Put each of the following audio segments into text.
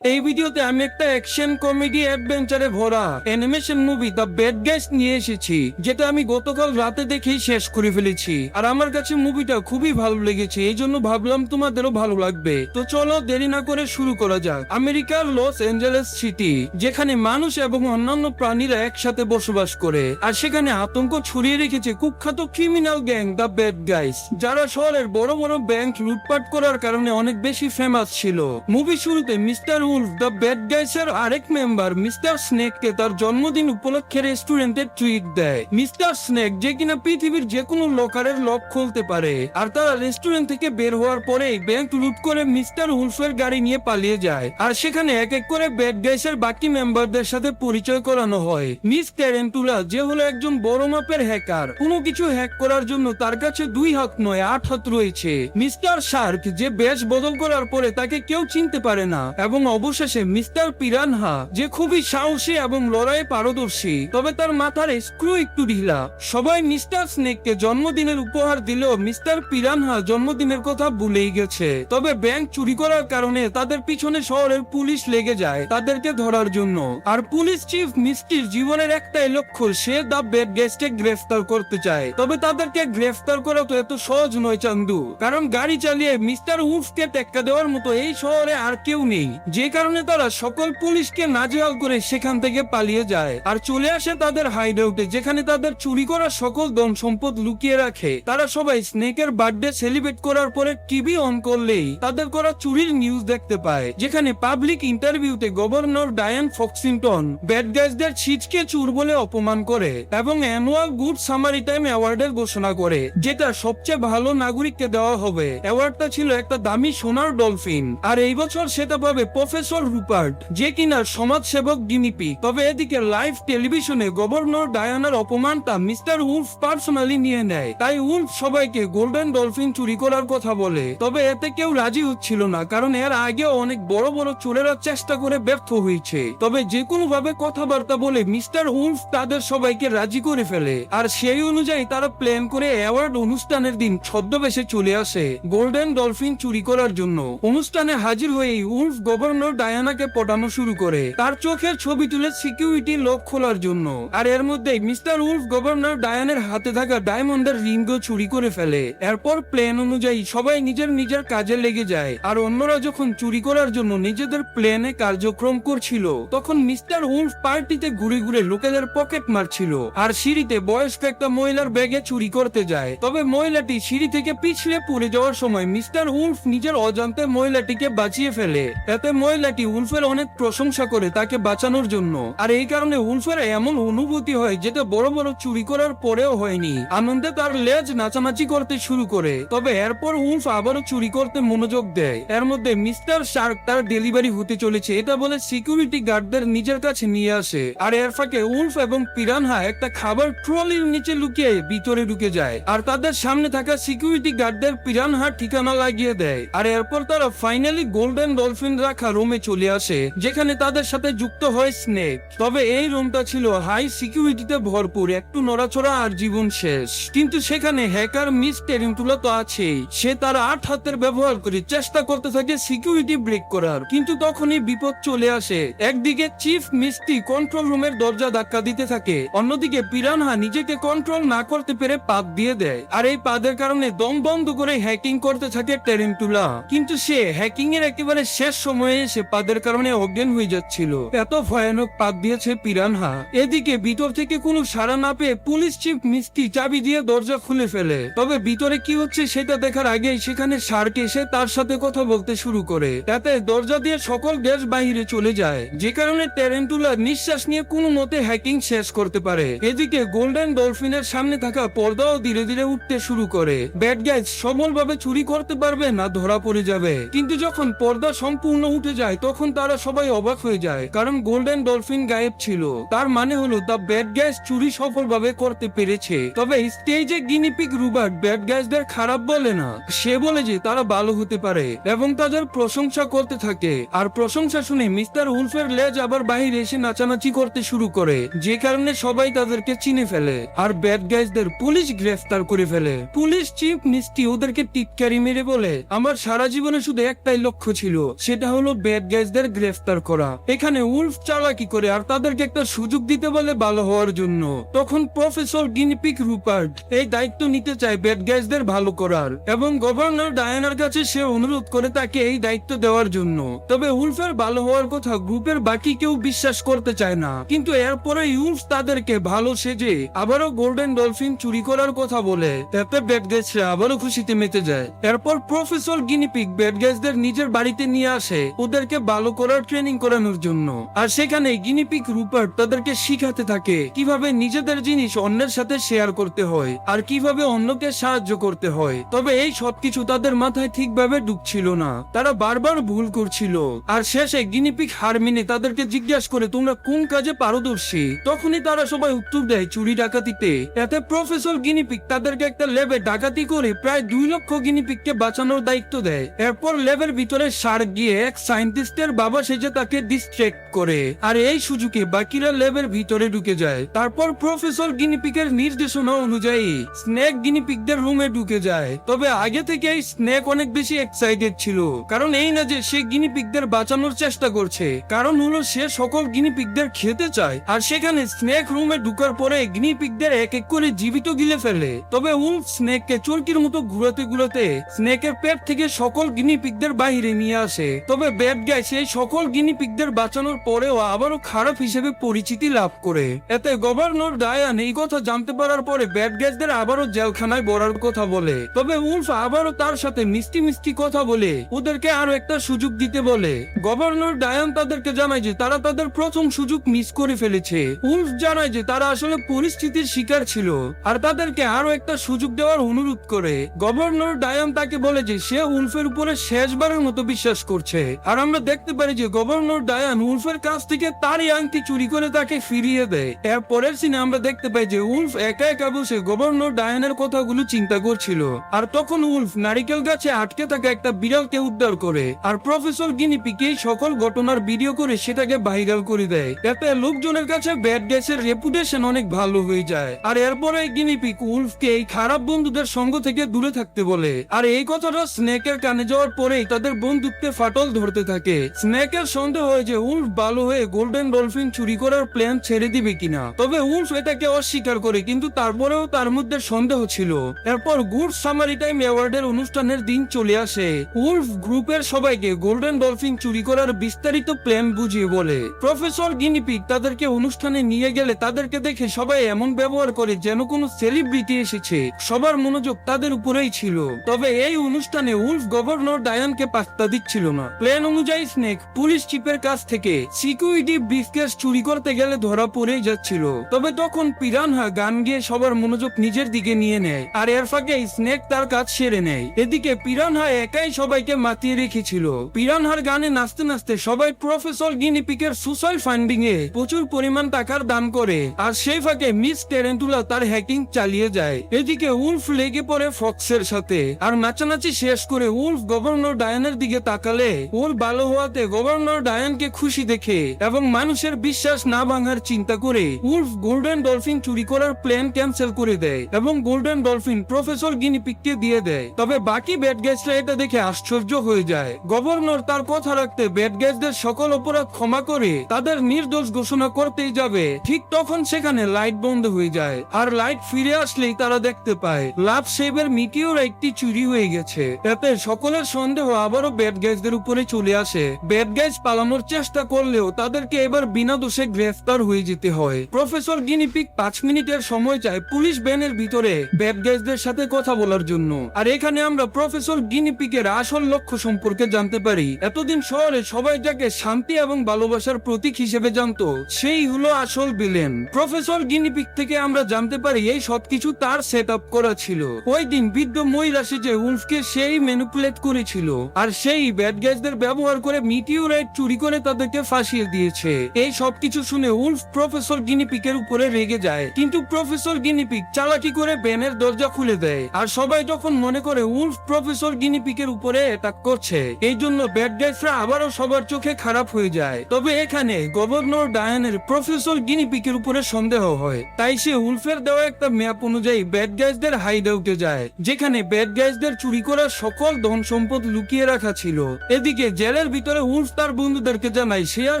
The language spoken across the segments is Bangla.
এই ভিডিওতে আমি একটা অ্যাকশন কমেডি অ্যাডভেঞ্চারে ভরা animation movie the bad guys নিয়ে এসেছি, যেটা আমি গতকাল রাতে দেখেই শেষ করে ফেলেছি। আর আমার কাছে মুভিটা খুবই ভালো লেগেছে, এই জন্য ভাবলাম তোমাদেরও ভালো লাগবে। তো চলো দেরি না করে শুরু করা যাক। আমেরিকার লস অ্যাঞ্জেলেস সিটি, যেখানে মানুষ এবং অন্যান্য প্রাণীরা একসাথে বসবাস করে, আর সেখানে আতঙ্ক ছড়িয়ে রেখেছে কুখ্যাত criminal gang the bad guys যারা শহরের বড় বড় ব্যাংক লুটপাট করার কারণে অনেক বেশি ফেমাস ছিল। মুভি শুরুতে mister wolf the bad guys এর আরেক মেম্বার মিস্টার স্নেক কে তার জন্মদিন উপলক্ষে রেস্টুরেন্টে ট্রিট দেয়। মিস্টার স্নেক যে কিনা পৃথিবীর যে কোনো লকারের লক খুলতে পারে। আর তারা রেস্টুরেন্ট থেকে বের হওয়ার পরেই ব্যাংক লুট করে মিস্টার উলফের গাড়ি নিয়ে পালিয়ে যায়। আর সেখানে এক এক করে ব্যাড গাইস এর বাকি মেম্বারদের সাথে পরিচয় করানো হয়। মিস টেরেন্টুলা যে হলো একজন বড় মাপের হ্যাকার কোনো কিছু হ্যাক করার জন্য তার কাছে দুই হাত নয়, আট হাত রয়েছে। মিস্টার শার্ক যে বেশ বদল করার পরে তাকে কেউ চিনতে পারে না। এবং অবশেষে মিস্টার পিরানহা, যে খুবই সাহসী এবং লড়াইয়ে পারদর্শী, তবে তার মাথার স্ক্রু একটু ঢিলা। সবাই মিস্টার স্নেককে জন্মদিনের উপহার দিলেও মিস্টার পিরানহা জন্মদিনের কথা ভুলেই গেছে। তবে ব্যাংক চুরি করার কারণে তাদের পিছনে শহরের পুলিশ লেগে যায় তাদেরকে ধরার জন্য। আর পুলিশ চিফ মিস্টির জীবনের একটাই লক্ষ্য, সে দা বেড গেস্টে গ্রেফতার করতে চায়। তবে তাদেরকে গ্রেফতার করা তো এত সহজ নয়, চান্দু। কারণ গাড়ি চালিয়ে মিস্টার উফকে টেক্কা দেওয়ার মতো এই শহরে আর কেউ নেই। যে কারণে তারা সকল পুলিশকে নাজেহাল করে সেখান থেকে পালিয়ে যায় আর চলে আসে তাদের হাইড আউটে যেখানে তাদের চুরি করা সকল ধন সম্পদ লুকিয়ে রাখে। তারা সবাই স্নেকের বার্থডে সেলিব্রেট করার পরে টিভি অন করলেই তাদের করা চুরির নিউজ দেখতে পায়, যেখানে পাবলিক ইন্টারভিউতে গভর্নর ডায়ান ফক্সিংটন ব্যাড গাইজদের ছিচকে চুর বলে অপমান করে এবং অ্যানুয়াল গুড সামারি টাইম অ্যাওয়ার্ডের ঘোষণা করে, যেটা সবচেয়ে ভালো নাগরিককে দেওয়া হবে। অ্যাওয়ার্ডটা ছিল একটা দামি সোনার ডলফিন আর এই বছর সেটা পাবে প্রফেসর রুপার্ট, যে কিনা সমাজসেবক ডিনিপি তবে এদিকে লাইভ টেলিভিশনে গভর্নর ডায়ানার অপমানটা মিস্টার উলফ পার্সোনালি নিয়ে নেয়। তাই উলফ সবাইকে গোল্ডেন ডলফিন চুরি করার কথা বলে। তবে এতে কেউ রাজি হচ্ছিল না, কারণ এর আগেও অনেক বড় বড় চোরেরা চেষ্টা করে ব্যর্থ হয়েছে। তবে যে কোনো ভাবে কথাবার্তা বলে মিস্টার উলফ তাদের সবাইকে রাজি করে ফেলে। আর সেই অনুযায়ী তারা প্ল্যান করে অ্যাওয়ার্ড অনুষ্ঠানের দিন ছদ্মবেশে চলে আসে গোল্ডেন ডলফিন চুরি করার জন্য। অনুষ্ঠানে হাজির হয়ে উলফ গভর্নর ডায়ানাকে পটানো শুরু করে। তার চোখের ছবি তুলে সিকিউরিটি লক খোলার জন্য। আর এর মধ্যে মিস্টার উলফ গভর্নর ডায়ানের হাতে থাকা ডায়মন্ডের রিংও চুরি করে ফেলে। এরপর প্ল্যান অনুযায়ী সবাই নিজের নিজের কাজে লেগে যায়। আর অন্যরা যখন চুরি করার জন্য নিজেদের প্ল্যানে কার্যক্রম করছিল, তখন মিস্টার উলফ পার্টিতে ঘুরে ঘুরে লোকেদের পকেট মারছিল। আর সিঁড়িতে বয়স্ক একটা মহিলার ব্যাগে চুরি করতে যায়। তবে মহিলাটি সিঁড়ি থেকে পিছলে পড়ে যাওয়ার সময় মিস্টার উলফ নিজের অজান্তে মহিলাটিকে বাঁচিয়ে ফেলে। এতে মহিলাটি উলফের অনেক প্রশংসা করে তাকে বাঁচানোর জন্য। আর এই কারণে উলফের এমন অনুভূতি হয় যেটা বড় বড় চুরি করার পরেও হয়নি। আনন্দে তার লেজ নাচানাচি করতে শুরু করে। তবে এরপর উলফ আবারও চুরি করতে মনোযোগ দেয়। এর মধ্যে মিস্টার শার্ক তার ডেলিভারি হতে চলেছে এটা বলে সিকিউরিটি গার্ডদের নিজের কাছে নিয়ে আসে। আর এর ফাঁকে উলফ এবং পিরানহা একটা খাবার ট্রলির নিচে লুকিয়ে ভিতরে ঢুকে যায়। আর তাদের সামনে থাকা সিকিউরিটি গার্ডদের পিরানহা ঠিকানা লাগিয়ে দেয়। আর এরপর তারা ফাইনালি গোল্ডেন ডলফিন রাখা রুমে চলে আসে, যেখানে তাদের সাথে যুক্ত হয় স্নেক। তবে এই রুমটা ছিল হাই সিকিউরিটিতে ভরপুর, একটু নড়াচড়া আর জীবন শেষ। কিন্তু সেখানে হ্যাকার মিস টেরিন্টুলা তো আছেই। সে তার আট হাতের ব্যবহার করে চেষ্টা করতে থাকে সিকিউরিটি ব্রেক করার। কিন্তু তখনই বিপদ চলে আসে। একদিকে চিফ মিস্টি কন্ট্রোল রুমের দরজা ধাক্কা দিতে থাকে, অন্যদিকে পিরানহা নিজেকে কন্ট্রোল না করতে পেরে পাত দিয়ে দেয়। আর এই পাদের কারণে দম বন্ধ করে হ্যাকিং করতে থাকে টেরেন্টুলা কিন্তু সে হ্যাকিং এর একেবারে শেষ সময়ে এসে পাদের কারণে অজ্ঞান হয়ে যাচ্ছিল। এত ভয়ানক পাত দিয়েছে পিরানহা। এদিকে ভিতর থেকে কোনো সাড়া না পেয়ে পুলিশ চিফ মিস্টি চাবি দিয়ে দরজা খুলে ফেলে। তবে ভিতরে কি হচ্ছে সেটা দেখার আগেই সেখানে শার্ক এসে তার সাথে কথা বলতে শুরু করে। তাতে দরজা দিয়ে সকল গ্যাস বাহিরে চলে যায়। যে কারণে টেরেন্টুলা নিঃশ্বাস নিয়ে কোনো মতে হ্যাকিং শেষ করতে পারে। এদিকে গোল্ডেন ডলফিনের সামনে থাকা পর্দাও ধীরে ধীরে উঠতে শুরু করে। ব্যাড গাইজ, সবলভাবে চুরি করতে পারবে না, ধরা পড়ে যাবে। কিন্তু যখন পর্দা সম্পূর্ণ উঠে যায়, তখন তারা সবাই অবাক হয়ে যায়, কারণ গোল্ডেন ডলফিন গায়েব ছিল। তার মানে হলো দ্য ব্যাড গ্যাস চুরি সফলভাবে করতে পেরেছে। তবে স্টেজে গিনিপিক রুবার্ট ব্যাড গ্যাসদের খারাপ বলে না। সে বলে যে, তারা ভালো হতে পারে এবং তাদের প্রশংসা করতে থাকে। আর প্রশংসা শুনে মিস্টার উলফের লেজ আবার বাহিরে এসে নাচানাচি করতে শুরু করে, যে কারণে সবাই তাদেরকে চিনে ফেলে। আর ব্যাড গাইজদের পুলিশ গ্রেফতার করে ফেলে। পুলিশ চিফ মিস্টি ওদেরকে টিটকারি মেরে বলে, আমার সারা জীবনে শুধু একটাই লক্ষ্য ছিল, সেটা হলো ব্যাড গাইজদের গ্রেফতার করা। এখানে উলফ চালাকি করে আর তাদেরকে একটা সুযোগ দিতে বলে ভালো হওয়ার জন্য। তখন প্রফেসর গিনিপিক রুপার্ট এই দায়িত্ব নিতে চায় ব্যাড গাইজদের ভালো করার। এবং গভর্নর ডায়ানার কাছে সে অনুরোধ করে তাকে এই দায়িত্ব দেওয়ার জন্য। তবে উলফের ভালো হওয়ার কথা গ্রুপের বাকি কেউ বিশ্বাস করতে চায় না। কিন্তু এরপরে উলফ তাদেরকে ভালো সেজে আবারও গোল্ডেন ডলফিন চুরি করার কথা বলে। এতে ব্যাড গাইজরা আবারও খুশিতে মেতে যায়। এরপর প্রফেসর গিনিপিক ব্যাড গাইজদের নিজের বাড়িতে নিয়ে আসে। ওদেরকে ভালো করার ট্রেনিং করানোর জন্য। আর সেখানে গিনিপিক রুপার্ট তাদেরকে শিখাতে থাকে কীভাবে নিজেদের জিনিস অন্যের সাথে শেয়ার করতে হয় আর কীভাবে অন্যকে সাহায্য করতে হয়। তবে এই সবকিছু তাদের মাথায় ঠিকভাবে ঢুকছিল না। তারা বারবার ভুল করছিল। আর শেষে গিনিপিক হারমিনে তাদেরকে জিজ্ঞাসা করে, তোমরা কোন কাজে পারদর্শী? তখনই তারা সবাই উত্তর দেয় চুরি ডাকাতিতে। এতে প্রফেসর গিনিপিক তাদেরকে একটা ল্যাবে ডাকাতি করে প্রায় দুই লক্ষ গিনিপিককে বাঁচানোর দায়িত্ব দেয়। এরপর ল্যাবের ভিতরে সার গিয়ে এক সায়েন্টিস্টের বাবা সেজে তাকে ডিস্ট্রেক্ট করে। আর এই সুযোগে বাকিরা ল্যাবের ভিতরে ঢুকে যায়। তারপর প্রফেসর গিনিপিকের নির্দেশনা অনুযায়ী স্নেক গিনিপিকদের রুমে ঢুকে যায়। তবে আগে থেকেই স্নেক অনেক বেশি এক্সাইটেড ছিল। কারণ এই না যে সে গিনিপিকদের বাঁচানোর চেষ্টা করছে। কারণ হলো সে সকল গিনিপিকদের খেতে চায়। আর সেখানে স্নেক রুমে ঢুকার পরে গিনিপিকদের এক এক করে জীবিত গিলে ফেলে। তবে উল্ফ স্নেককে চরকির মতো ঘুরাতে ঘুরাতে স্নেকের পেট থেকে সকল গিনিপিকদের বাইরে নিয়ে আসে। তবে ব্যাড গাই সেই সকল গিনিপিকদের বাঁচানোর পরেও আবারও খারাপ হিসেবে পরিচিতি লাভ করে। এতে গভর্নর ডায়ান এই কথা জানতে পারার পরে ব্যাড গ্যাসদের আবারও জেলখানায় বড়ার কথা বলে। তবে উল্ফ আবারও তার সাথে মিষ্টি মিষ্টি কথা বলে, ওদেরকে আরও একটা সুযোগ দিতে বলে। গভর্নর ডায়ান তাদেরকে জানায় যে তারা তাদের প্রথম সুযোগ মিস করে ফেলেছে। উল্ফ জানায় যে তারা আসলে পরিস্থিতির শিকার ছিল, আর তাদেরকে আরও একটা সুযোগ দেওয়ার অনুরোধ করে। গভর্নর ডায়ান তাকে বলে যে সে উল্ফের উপরে শেষবারের মতো বিশ্বাস করছে, আর আমরা দেখতে পারি যে গভর্নর ডায়ান উল্ফের কাছ থেকে তারই আংটি চুরি করে তাকে ফিরিয়ে দেয়। এর পরের সিনে আমরা দেখতে পাই যে উল্ফ একা একা বসে গভর্নর ডায়ানের কথাগুলো চিন্তা করছিল। আর তখন উল্ফ নারিকেল গাছে আটকে থাকা একটা বিড়ালকে উদ্ধার করে। আর প্রফেসর গিনিপিকে সকল ঘটনার ভিডিও করে সেটাকে ভাইরাল করে দেয়। এতে লোকজনের কাছে ব্যাড গ্যাসের রেপুটেশন অনেক ভালো হয়ে যায়। আর এরপরে গিনিপিক উল্ফকে এই খারাপ বন্ধুদের সঙ্গ থেকে দূরে থাকতে বলে। আর এই কথাটা স্নেকের কানে যাওয়ার পরেই তাদের বন্ধুত্বে ফাটল ধরতে থাকে স্নেকের সন্দেহ হয় যে উল্ফ ভালো হয়ে গোল্ডেন ডলফিন চুরি করার প্ল্যান ছেড়ে দিবে কিনা। তবে উল্ফ এটাকে অস্বীকার করে, কিন্তু তারপরেও তার মধ্যে সন্দেহ ছিল। এরপর গুড সামারি টাইম অ্যাওয়ার্ডের অনুষ্ঠানের দিন চলে আসে। উল্ফ গ্রুপের সবাইকে গোল্ডেন ডলফিন চুরি করার বিস্তারিত প্ল্যান বুঝিয়ে বলে। প্রফেসর গিনিপিক তাদেরকে অনুষ্ঠানে নিয়ে গেলে তাদেরকে দেখে সবাই এমন ব্যবহার করে যেন কোনো সেলিব্রিটি এসেছে। সবার মনোযোগ তাদের উপরেই ছিল। তবে এই অনুষ্ঠানে উল্ফ গভর্নর ডায়ানকে পাত্তা দিচ্ছিল না। প্ল্যান অনুযায়ী স্নেক পুলিশ চিফের কাছ থেকে সিকিউরিটি ব্রিফকেস চুরি করতে গেলে ধরা পড়েই যাচ্ছিল। তবে তখন পিরানহা গান গিয়ে সবার মনোযোগ নিজের দিকে নিয়ে নেয় আর এর ফাঁকে স্নেক তার কাজ সেরে নেয়। এদিকে পিরানহা একাই সবাইকে মাতিয়ে রেখেছিল। পিরানহার গানে নাচতে নাচতে সবাই প্রফেসর গিনিপিকের সুসাইড ফান্ডিং এ প্রচুর পরিমাণ টাকার দান করে আর সেই ফাঁকে মিস টেরেন্টুলা তার হ্যাকিং চালিয়ে যায়। এদিকে উল্ফ লেগে পড়ে ফক্সের সাথে আর নাচানাচি শেষ করে উল্ফ গভর্নর ডায়ানের দিকে তাকালে ওর ভালো হওয়াতে গভর্নর ডায়ানকে খুশি দেখে এবং মানুষের বিশ্বাস না ভাঙার চিন্তা করে উল্ফ গোল্ডেন ডলফিন চুরি করার প্ল্যান ক্যান্সেল করে দেয় এবং গোল্ডেন ডলফিন প্রফেসর গিনিপিককে দিয়ে দেয়। তবে বাকি ব্যাড গ্যাসরা এটা দেখে আশ্চর্য হয়ে যায়। গভর্নর তার কথা রাখতে ব্যাড গ্যাসদের সকল অপরাধ ক্ষমা করে তাদের নির্দোষ ঘোষণা করতেই যাবে। ঠিক তখন সেখানে লাইট বন্ধ হয়ে যায় আর লাইট ফিরে আসলেই তারা দেখতে পায়, লাভ সেভের মিটিওর একটি চুরি হয়ে গেছে। এতে সকলের সন্দেহ আবারও ব্যাড গ্যাসদের উপরে চলে আসে। ব্যাড গ্যাস পালানোর চেষ্টা করলেও তাদেরকে এবার বিনা দোষে গ্রেফতার হয়ে যেতে হয়। প্রফেসর গিনিপিক পাঁচ মিনিটের সময় চায় পুলিশ ব্যানের ভিতরে ব্যাড গ্যাসদের সাথে কথা বলার জন্য। আর এখানে আমরা প্রফেসর গিনিপিকের আসল লক্ষ্য সম্পর্কে জানতে পারি। এতদিন শহরে সবাই যাকে শান্তি এবং ভালোবাসার প্রতীক হিসেবে জানতো, সেই হলো আসল বিলেন প্রফেসর গিনিপিক থেকে আমরা জানতে পারি এই সবকিছু তার সেট আপ করা ছিল। ওই দিন বৃদ্ধ মহিলা সেজে উল্ফকে সেই ম্যানুপুলেট করেছিল। আর সেই ব্যাড গ্যাসদের ব্যবহার করে মিটিওরাইট চুরি করে তাদেরকে ফাঁসিয়ে দিয়েছে। এই সবকিছু শুনে উল্ফ প্রফেসর গিনিপিকের উপরে রেগে যায়। কিন্তু প্রফেসর গিনিপিক চালাকি করে ব্যানের দরজা খুলে দেয়। আর সবাই যখন মনে করে উল্ফ প্রফেসর গিনিপিকের উপরে অ্যাটাক করছে, এই জন্য ব্যাড গাইসরা আবারও সবার চোখে খারাপ হয়ে যায়। তবে এখানে গভর্নর ডায়ানের প্রফেসর গিনিপিকের উপরে সন্দেহ হয়। তাই সে উল্ফের দেওয়া একটা ম্যাপ অনুযায়ী ব্যাড গাইসদের হাইড আউটে যায়, যেখানে ব্যাড গাইসদের চুরি করা সকল ধন সম্পদ লুকিয়ে রাখা ছিল। এদিকে জেলে জেলের ভিতরে উল্ফ তার বন্ধুদেরকে জানায়, সে আর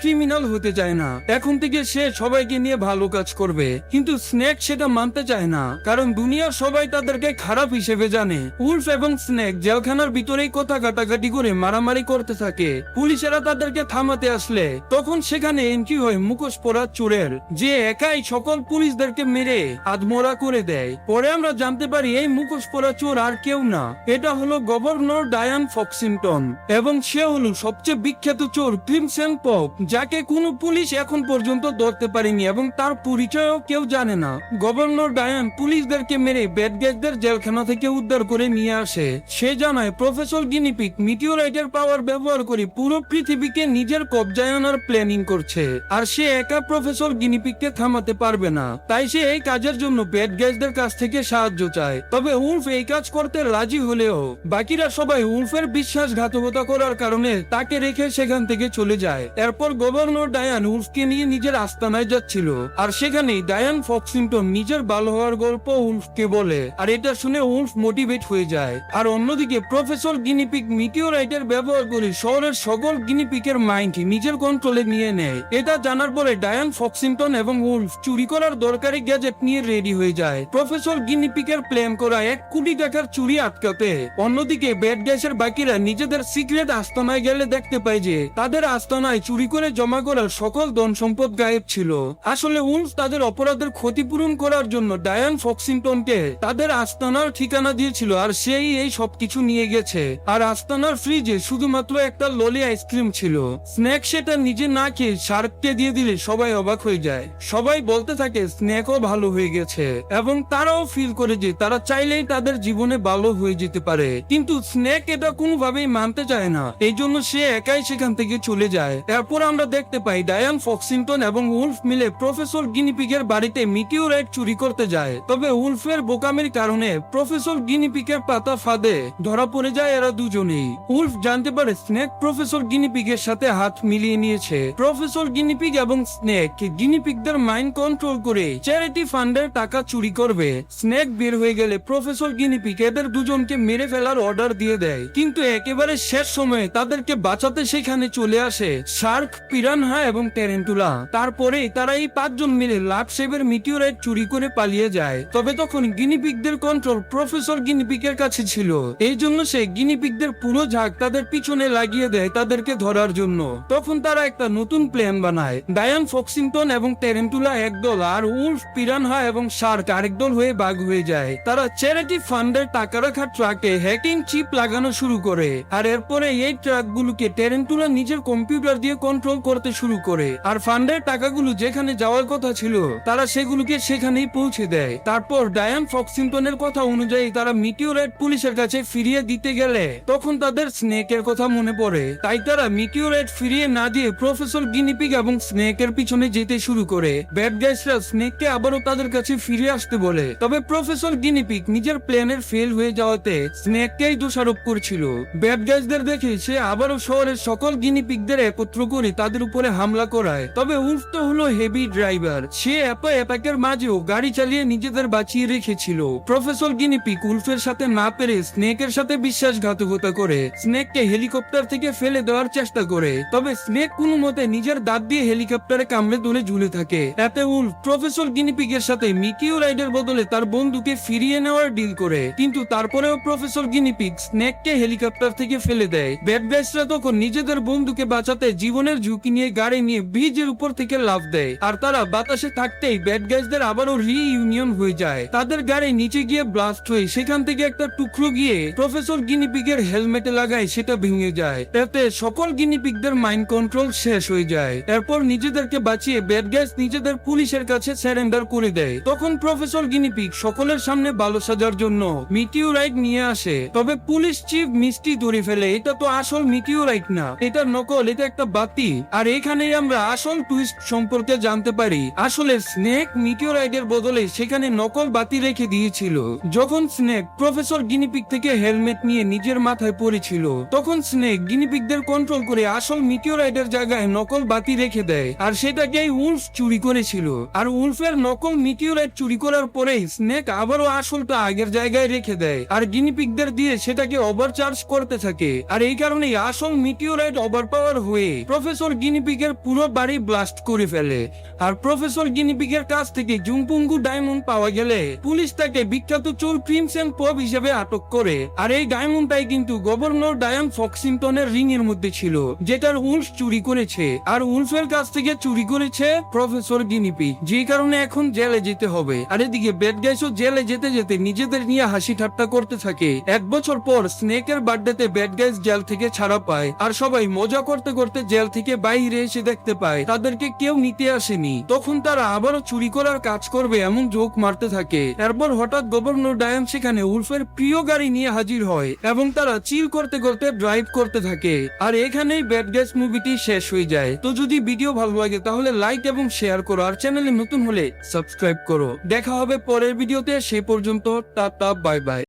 ক্রিমিনাল হতে চায় না। এখন থেকে সে সবাইকে নিয়ে ভালো কাজ করবে। কিন্তু স্নেক সেটা মানতে চায় না, কারণ দুনিয়ার সবাই তাদেরকে খারাপ হিসেবে জানে। উল্ফ এবং স্নেক জেলখানার ভিতরেই কথা কাটাকাটি করে মারামারি করতে থাকে। পুলিশেরা তাদেরকে থামাতে আসলে, তখন সেখানে এন্ট্রি হয় মুখোশ পরা চোরের, যে একাই সকল পুলিশদেরকে মেরে আধমরা করে দেয়। পরে আমরা জানতে পারি এই মুখোশ পরা চোর আর কেউ না। এটা হলো গভর্নর ডায়ান ফক্সিংটন, এবং সে হলো সবচেয়ে বিখ্যাত চোর ক্রিমসেন পপ, যাকে কোনো পুলিশ এখন পর্যন্ত ধরতে পারেনি এবং তার পরিচয়ও কেউ জানে না। গভর্নর ডায়ান পুলিশদেরকে মেরে ব্যাড গেজদের জেলখানা থেকে উদ্ধার করে নিয়ে আসে। সে জানায়, প্রফেসর গিনিপিক মিটিওরাইটের পাওয়ার ব্যবহার করে পুরো পৃথিবীকে নিজের কবজায় আনার প্ল্যানিং করছে, আর সে একা প্রফেসর গিনিপিককে থামাতে পারবে না। তাই সে এই কাজের জন্য ব্যাড গেজদের কাছ থেকে সাহায্য চায়। তবে উল্ফ এই কাজ করতে রাজি হলেও বাকিরা সবাই উল্ফের বিশ্বাসঘাতকতা করার কারণে তাকে রেখে সেখান থেকে চলে যায়। এরপর গভর্নর ডায়ান উল্ফকে নিয়ে নিজের আস্তানায় যাচ্ছিল। আর সেখানেই ডায়ান ফক্সিংটন নিজের ভালো হওয়ার গল্প উল্ফকে বলে। আর এটা শুনে উল্ফ মোটিভেট হয়ে যায়। আর অন্যদিকে প্রফেসর গিনিপিক মিটিওরাইটের ব্যবহার করে শহরের সকল গিনিপিকের মাইন্ড নিজের কন্ট্রোলে নিয়ে নেয়। এটা জানার পরে ডায়ান ফক্সিংটন এবং উল্ফ চুরি করার দরকারি গ্যাজেট নিয়ে রেডি হয়ে যায়। প্রফেসর গিনিপিকের প্ল্যান করা এক কোটি টাকার চুরি আটকাতে। অন্যদিকে ব্যাড গ্যাসের বাকিরা নিজেদের সিক্রেট আস্তানায় গেলে দেখতে পায় যে তাদের আস্তানায় চুরি করে জমা করার সকল ধন সম্পদ গায়েব ছিল। আসলে উলফ তাদের অপরাধের ক্ষতিপূরণ করার জন্য ডায়ান ফক্সিংটনকে তাদের আস্তানার ঠিকানা দিয়েছিল আর সেই এই সবকিছু নিয়ে গেছে। আর আস্তানার ফ্রিজে শুধুমাত্র একটা ললি আইসক্রিম ছিল। স্ন্যাক সেটা নিজে না খেয়ে শার্ককে দিয়ে দিলে সবাই অবাক হয়ে যায়। সবাই বলতে থাকে, স্ন্যাকও ভালো হয়ে গেছে। এবং তারাও ফিল করে যে তারা চাইলেই তাদের জীবনে ভালো হয়ে যেতে পারে। কিন্তু স্নেক এটা কোনোভাবেই মানতে চায় না। এই জন্য সে একাই সেখান থেকে চলে যায়। এরপর আমরা দেখতে পাই ডায়ান ফক্সিংটন এবং উলফ মিলে প্রফেসর গিনিপিকের বাড়িতে মিটিওরাইট চুরি করতে যায়। তবে উলফের বোকামির কারণে প্রফেসর গিনিপিকের পাতা ফাঁদে ধরা পড়ে যায় এরা দুজনেই। উলফ জানতে পারে স্নেক প্রফেসর গিনিপিকের সাথে হাত মিলিয়ে নিয়েছে। প্রফেসর গিনিপিক এবং স্নেক গিনিপিকদের মাইন্ড কন্ট্রোল করে চ্যারিটি ফান্ডের টাকা চুরি করবে। স্নেক বের হয়ে গেলে প্রফেসর গিনিপিক এদের দুজনকে মেরে ফেলার অর্ডার দিয়ে দেয়। কিন্তু একেবারে শেষ সময়ে তাদেরকে বাঁচাতে সেখানে চলে আসে শার্ক, পিরানহা এবং টেরেন্টুলা তারপরে তারা এই পাঁচজন মিলে লাভ সেভের মিটিওরাইট চুরি করে পালিয়ে যায়। তবে তখন গিনিপিকদের কন্ট্রোল প্রফেসর গিনিপিকের কাছে ছিল। এই জন্য সে গিনিপিকদের পুরো ঝাঁক তাদের পিছনে লাগিয়ে দেয় তাদেরকে ধরার জন্য। তখন তারা একটা নতুন প্ল্যান বানায়। ডায়ান ফক্সিংটন এবং টেরেন্টুলা একদল আর উল্ফ, পিরানহা এবং শার্ক আরেক দল হয়ে বাঘ হয়ে যায়। তারা চ্যারিটি ফান্ডের টাকা রাখার ট্রাকে হ্যাকিং চিপ লাগানো শুরু করে। আর এরপরে এই ট্রাকগুলোকে টেরেন্টুলা নিজের কম্পিউটার দিয়ে কন্ট্রোল করতে শুরু করে। আর ফান্ডের টাকাগুলো যেখানে যাওয়ার কথা ছিল, তারা সেগুলোকে সেখানেই পৌঁছে দেয়। তারপর ডায়ান ফক্সিংটনের কথা অনুযায়ী তারা মিটিওরাইট পুলিশের কাছে ফিরিয়ে দিতে গেলে, তখন তাদের স্নেকের কথা মনে পড়ে। তাই তারা মিটিওরাইট ফিরিয়ে না দিয়ে প্রফেসর গিনিপিক এবং স্নেকের পিছনে যেতে শুরু করে। ব্যাড গাইসরা স্নেককে আবারও তাদের কাছে ফিরে আসতে বলে। তবে প্রফেসর গিনিপিক নিজের প্ল্যানের ফেল হয়ে যাওয়াতে স্নেককেই দোষারোপ করছিল। ব্যাড গাইসদের দেখে সে আবারও শহরের সকল গিনিপিকদের একত্র করে তাদের উপরে হামলা করায়। তবে উল্ফ তো হলো হেভি ড্রাইভার। সে এপা এপাকের মাঝেও গাড়ি চালিয়ে নিজেদের বাঁচিয়ে রেখেছিল। প্রফেসর গিনিপিক উল্ফের সাথে না পেরে স্নেকের সাথে বিশ্বাসঘাতকতা করে। স্নেককে হেলিকপ্টার থেকে ফেলে দেওয়ার চেষ্টা করে। তবে স্নেক কোনো মতে নিজের দাঁত দিয়ে হেলিকপ্টারে কামড়ে ধরে ঝুলে থাকে। এতে উল্ফ প্রফেসর গিনিপিকের সাথে মিকিও রাইডের বদলে তার বন্ধুকে ফিরিয়ে নেওয়ার ডিল করে। কিন্তু তারপরেও প্রফেসর গিনিপিক স্নেককে হেলিকপ্টার থেকে ফেলে দেয়। ব্যাড গাইসরা তখন নিজেদের বন্ধুকে বাঁচাতে জীবনের ঝুঁকি নিয়ে গাড়ি নিয়ে ব্রিজের উপর থেকে লাফ দেয়। আর তারা বাতাসে থাকতেই ব্যাড গাইসদের আবারও রিইউনিয়ন হয়ে যায়। তাদের গাড়ি নিচে গিয়ে ব্লাস্ট হয়ে সেখান থেকে একটা টুকরো গিয়ে প্রফেসর গিনিপিকের হেলমেটে লাগায়, সেটা ভেঙে যায়। এতে সকল গিনিপিকদের মাইন্ড কন্ট্রোল শেষ হয়ে যায়। এরপর নিজেদেরকে বাঁচিয়ে ব্যাড গাইস নিজেদের পুলিশের কাছে স্যারেন্ডার করে দেয়। তখন প্রফেসর গিনিপিক সকলের সামনে ভালো সাজার জন্য মিটিওরাইট নিয়ে আসে। তবে পুলিশ চিফ মিষ্টি ধরে ফেলে, এটা তো আসল মিটিওরাইট না। এটা নকল, এটা একটা বাতি। আর এখানেই আমরা আসল টুইস্ট সম্পর্কে জানতে পারি। আসলে স্নেক মিটিওরাইটের বদলে সেখানে নকল বাতি রেখে দিয়েছিল। যখন স্নেক প্রফেসর গিনিপিক থেকে হেলমেট নিয়ে নিজের মাথায় পড়েছিল, তখন স্নেক গিনিপিকদের কন্ট্রোল করে আসল মিটিওরাইটের জায়গায় নকল বাতি রেখে দেয়। আর সেটাকেই উল্ফ চুরি করেছিল। আর উল্ফের নকল মিটিওরাইট চুরি করার পরেই স্নেক আবারও আসলটা আগের জায়গায় রেখে দেয়। আর গিনিপিকদের দিয়ে সেটাকে ওভারচার্জ করতে থাকে। আর এই কারণেই আসল আসল মিটিওরাইট ওভারপাওয়ার হয়ে প্রফেসর গিনিপিগের পুরো বাড়ি ব্লাস্ট করে ফেলে। আর প্রফেসর গিনিপিগের কাছ থেকে জুমপুঙ্গু ডায়মন্ড পাওয়া গেলে পুলিশ তাকে বিখ্যাত চোর ক্রিমসন পব হিসেবে আটক করে। আর এই ডায়মন্ডটাই কিন্তু গভর্নর ডায়ান ফক্সিংটনের রিং এর মধ্যে ছিল, যেটার উলফ চুরি করেছে। আর উলফের কাছ থেকে চুরি করেছে প্রফেসর গিনিপি যে কারণে এখন জেলে যেতে হবে। আর এদিকে ব্যাড গাইসও জেলে যেতে যেতে নিজেদের নিয়ে হাসি ঠাট্টা করতে থাকে। এক বছর পর স্নেকের বার্থডেতে ব্যাড গাইস জেল থেকে ছাড়া পায়। আর সবাই মজা করতে করতে জেল থেকে বাইরে এসে দেখতে পায়, তাদেরকে কেউ নিতে আসেনি। তখন তারা আবারও চুরি করার কাজ করবে এমন জোক মারতে থাকে। এরপর হঠাৎ গভর্নর ডায়ান সেখানে উলফের প্রিয় গাড়ি নিয়ে হাজির হয় এবং তারা চিল করতে করতে ড্রাইভ করতে থাকে। আর এখানেই ব্যাড গাইস মুভিটি শেষ হয়ে যায়। তো যদি ভিডিও ভালো লাগে তাহলে লাইক এবং শেয়ার করো আর চ্যানেলে নতুন হলে সাবস্ক্রাইব করো। দেখা হবে পরের ভিডিওতে, সে পর্যন্ত টাটা, বাই বাই।